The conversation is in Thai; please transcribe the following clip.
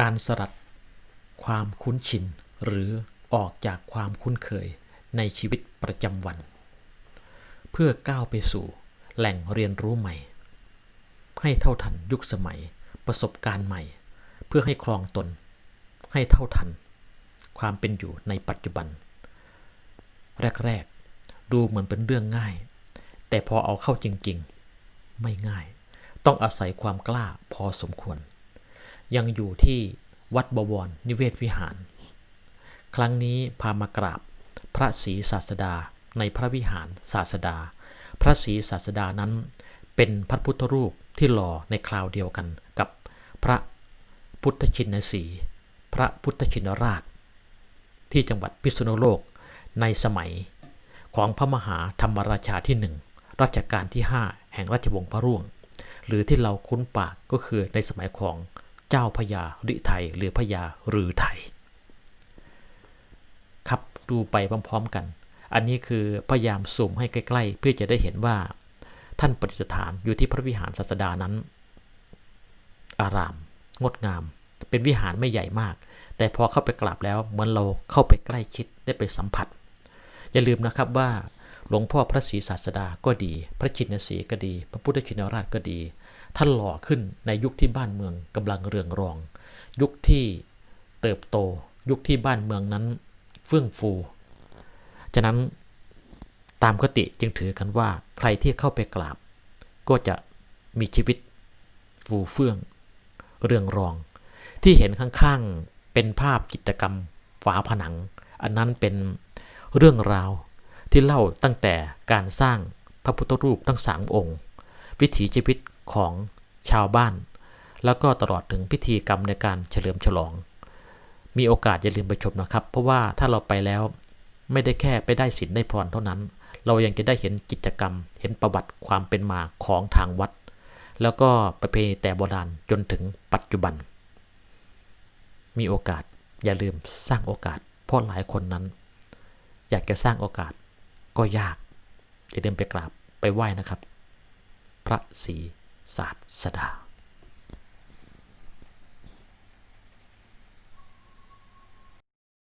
การสลัดความคุ้นชินหรือออกจากความคุ้นเคยในชีวิตประจำวัน เพื่อก้าวไปสู่แหล่งเรียนรู้ใหม่ ให้เท่าทันยุคสมัยประสบการณ์ใหม่ เพื่อให้ครองตน ให้เท่าทัน ความเป็นอยู่ในปัจจุบัน แรกๆ ดูเหมือนเป็นเรื่องง่าย แต่พอเอาเข้าจริงๆ ไม่ง่าย ต้องอาศัยความกล้าพอสมควร ยังอยู่ที่วัดบวรนิเวศวิหาร ครั้งนี้พามากราบพระศรีศาสดาในพระวิหารศาสดา พระศรีศาสดานั้นเป็นพระพุทธรูปที่หล่อในคราวเดียวกันกับพระพุทธชินสี พระพุทธชินราช ที่จังหวัดพิษณุโลกในสมัยของพระมหาธรรมราชาที่หนึ่งรัชกาลที่ 5 แห่งราชวงศ์พระร่วง หรือที่เราคุ้นปากก็คือในสมัยของ เจ้าพญาฤทัยหรือพญารือไทยครับดูไปพร้อมๆกัน อันนี้คือพยายามซูมให้ใกล้ๆ เพื่อจะได้เห็นว่า ท่านปฏิสถานอยู่ที่พระวิหารศาสดานั้น อาราม งดงาม เป็นวิหารไม่ใหญ่มาก แต่พอเข้าไปกราบแล้วเหมือนเราเข้าไปใกล้ชิดได้ไปสัมผัส อย่าลืมนะครับว่าหลวงพ่อพระศรีศาสดาก็ดี พระชินสีก็ดี พระพุทธชินราชก็ดี ท่านหล่อขึ้นในยุคที่บ้านเมืองกำลังเรืองรอง ยุคที่เติบโต ยุคที่บ้านเมืองนั้นเฟื่องฟู ฉะนั้นตามคติจึงถือกันว่าใครที่เข้าไปกราบ ก็จะมีชีวิตฟูเฟื่อง เรืองรอง ที่เห็นข้างๆเป็นภาพกิจกรรมฝาผนัง อันนั้นเป็นเรื่องราวที่เล่าตั้งแต่การสร้างพระพุทธรูปทั้งสามองค์ วิถีชีวิต ของชาวบ้าน แล้วก็ตลอดถึงพิธีกรรมในการเฉลิมฉลอง มีโอกาสอย่าลืมไปชมนะครับ เพราะว่าถ้าเราไปแล้วไม่ได้แค่ไปได้ศีลได้พรเท่านั้น เรายังจะได้เห็นกิจกรรม เห็นประวัติความเป็นมาของทางวัด แล้วก็ประเพณีแต่โบราณจนถึงปัจจุบัน มีโอกาสอย่าลืมสร้างโอกาส เพราะหลายคนนั้น อยากจะสร้างโอกาสก็ยาก อย่าลืมไปกราบไปไหว้นะครับ พระศรี ศาสดา